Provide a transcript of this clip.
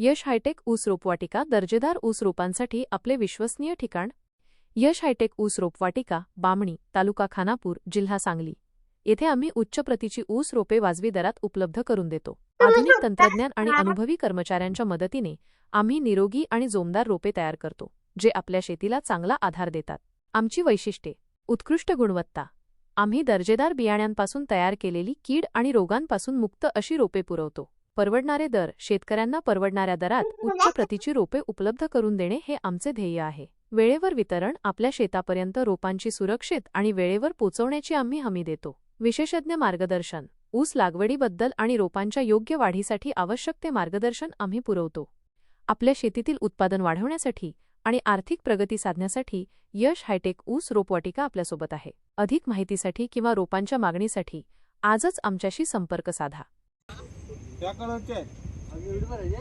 यश hi tech ऊस रोपवाटिका दर्जेदार ऊस रोपांसाठी आपले विश्वसनीय ठिकाण. यश हायटेक ऊस रोपवाटिका बामणी तालुका खानापूर जिल्हा सांगली. येथे आम्ही उच्च प्रतीची ऊस रोपे वाजवी दरात उपलब्ध करून देतो. आधुनिक तंत्रज्ञान आणि अनुभवी कर्मचाऱ्यांच्या मदतीने आम्ही निरोगी आणि जोमदार रोपे तयार करतो जे आपल्या शेतीला चांगला आधार देतात. आमची वैशिष्ट्ये. उत्कृष्ट गुणवत्ता. आम्ही दर्जेदार बियाण्यांपासून तयार केलेली कीड आणि रोगांपासून मुक्त अशी रोपे पुरवतो. परवडणारे दर शेतकऱ्यांना परवडणाऱ्या दरात उच्च प्रतीची रोपे उपलब्ध करून देणे हे आमचे ध्येय आहे. वेळेवर वितरण आपल्या शेतापर्यंत रोपांची सुरक्षित आणि वेळेवर पोचवण्याची आम्ही हमी देतो. विशेषज्ञ मार्गदर्शन. ऊस लागवडीबद्दल आणि रोपांच्या योग्य वाढीसाठी आवश्यक ते मार्गदर्शन आम्ही पुरवतो. आपल्या शेतीतील उत्पादन वाढवण्यासाठी आणि आर्थिक प्रगती साधण्यासाठी यश हायटेक ऊस रोपवाटिका आपल्यासोबत आहे. अधिक माहितीसाठी किंवा रोपांच्या मागणीसाठी आजच आमच्याशी संपर्क साधा. ఎక్కడ వచ్చాయి అవి విడిపడేది